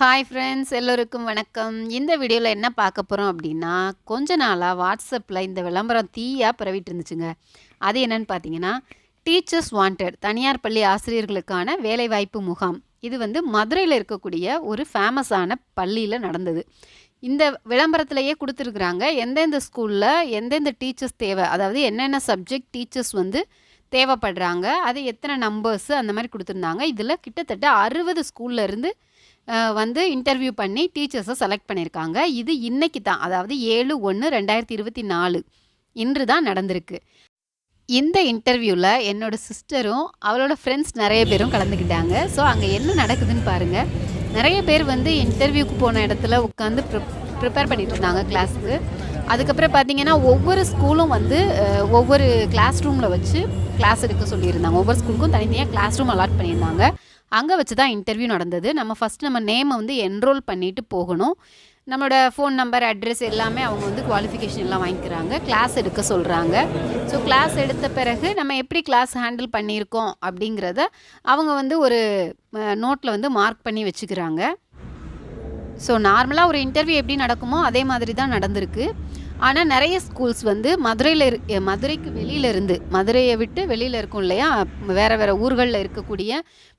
Hi friends எல்லோருக்கும் வணக்கம். இந்த வீடியோவில் என்ன பார்க்க போகிறோம் அப்படின்னா கொஞ்ச நாளாக வாட்ஸ்அப்பில் இந்த விளம்பரம் தீயாக பரவிட்டு இருந்துச்சுங்க. அது என்னன்னு பார்த்தீங்கன்னா டீச்சர்ஸ் வாண்டட் தனியார் பள்ளி ஆசிரியர்களுக்கான வேலைவாய்ப்பு முகாம். இது வந்து மதுரையில் இருக்கக்கூடிய ஒரு ஃபேமஸான பள்ளியில் நடந்தது. இந்த விளம்பரத்திலேயே கொடுத்துருக்குறாங்க எந்தெந்த ஸ்கூலில் எந்தெந்த டீச்சர்ஸ் தேவை அதாவது என்னென்ன சப்ஜெக்ட் டீச்சர்ஸ் வந்து தேவைப்படுறாங்க அது எத்தனை நம்பர்ஸு அந்த மாதிரி கொடுத்துருந்தாங்க. இதில் கிட்டத்தட்ட அறுபது ஸ்கூல்லேருந்து வந்து இன்டர்வியூ பண்ணி டீச்சர்ஸை செலக்ட் பண்ணியிருக்காங்க. இது இன்னைக்கு தான். அதாவது ஏழு ஒன்று ரெண்டாயிரத்தி இருபத்தி நாலு. இன்று தான் நடந்திருக்கு. இந்த இன்டர்வியூவில் என்னோடய சிஸ்டரும் அவளோட ஃப்ரெண்ட்ஸ் நிறைய பேரும் கலந்துக்கிட்டாங்க. ஸோ அங்கே என்ன நடக்குதுன்னு பாருங்கள் நிறைய பேர் வந்து இன்டர்வியூக்கு போன இடத்துல உட்காந்து ப்ரிப் ப்ரிப்பேர் பண்ணிட்டு இருந்தாங்க கிளாஸுக்கு அதுக்கப்புறம் பார்த்தீங்கன்னா ஒவ்வொரு ஸ்கூலும் வந்து ஒவ்வொரு கிளாஸ் ரூமில் வச்சு கிளாஸ் எடுக்க சொல்லியிருந்தாங்க. ஒவ்வொரு ஸ்கூலுக்கும் தனித்தனியாக கிளாஸ் ரூம் அலாட் பண்ணியிருந்தாங்க. அங்கே வச்சு தான் இன்டர்வியூ நடந்தது. நம்ம ஃபஸ்ட் நம்ம நேமை வந்து என்ரோல் பண்ணிட்டு போகணும். நம்மளோட ஃபோன் நம்பர் அட்ரஸ் எல்லாமே அவங்க வந்து குவாலிஃபிகேஷன் எல்லாம் வாங்கிக்கிறாங்க. கிளாஸ் எடுக்க சொல்கிறாங்க ஸோ கிளாஸ் எடுத்த பிறகு நம்ம எப்படி கிளாஸ் ஹேண்டில் பண்ணியிருக்கோம் அப்படிங்கிறத அவங்க வந்து ஒரு நோட்டில் வந்து மார்க் பண்ணி வச்சுக்கிறாங்க. ஸோ நார்மலாக ஒரு இன்டர்வியூ எப்படி நடக்குமோ அதே மாதிரி தான் நடந்திருக்கு. ஆனால் நிறைய ஸ்கூல்ஸ் வந்து மதுரையில் இரு மதுரைக்கு வெளியில இருந்து மதுரையை விட்டு வெளியில் இருக்கும் இல்லையா? வேறு வேறு ஊர்களில் இருக்கக்கூடிய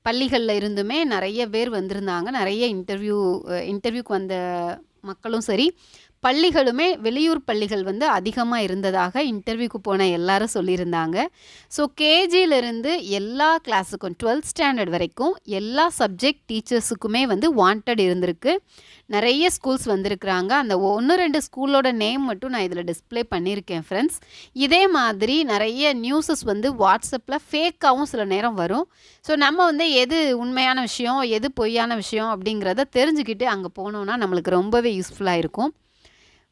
பள்ளிகளில் இருந்துமே நிறைய பேர் வந்திருந்தாங்க. நிறைய இன்டர்வியூ இன்டர்வியூக்கு வந்த மக்களும் சரி. பள்ளிகளுமே வெளியூர் பள்ளிகள் வந்து அதிகமாக இருந்ததாக இன்டர்வியூக்கு போன எல்லாரும் சொல்லியிருந்தாங்க. ஸோ கேஜியிலிருந்து எல்லா கிளாஸுக்கும் டுவெல்த் ஸ்டாண்டர்ட் வரைக்கும் எல்லா சப்ஜெக்ட் டீச்சர்ஸுக்குமே வந்து வாண்டட் இருந்திருக்கு. நிறைய ஸ்கூல்ஸ் வந்திருக்கிறாங்க. அந்த ஒன்று ரெண்டு ஸ்கூலோட நேம் மட்டும் நான் இதில் டிஸ்ப்ளே பண்ணியிருக்கேன் ஃப்ரெண்ட்ஸ் இதே மாதிரி நிறைய நியூஸஸ் வந்து வாட்ஸ்அப்பில் ஃபேக்காகவும் சில நேரம் வரும். ஸோ நம்ம வந்து எது உண்மையான விஷயம் எது பொய்யான விஷயம் அப்படிங்கிறத தெரிஞ்சுக்கிட்டு அங்கே போனோன்னா நம்மளுக்கு ரொம்பவே யூஸ்ஃபுல்லாக இருக்கும்.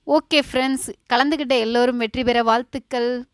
ஓகே ஃப்ரெண்ட்ஸ் கலந்துக்கிட்ட எல்லோரும் வெற்றி பெற வாழ்த்துக்கள்.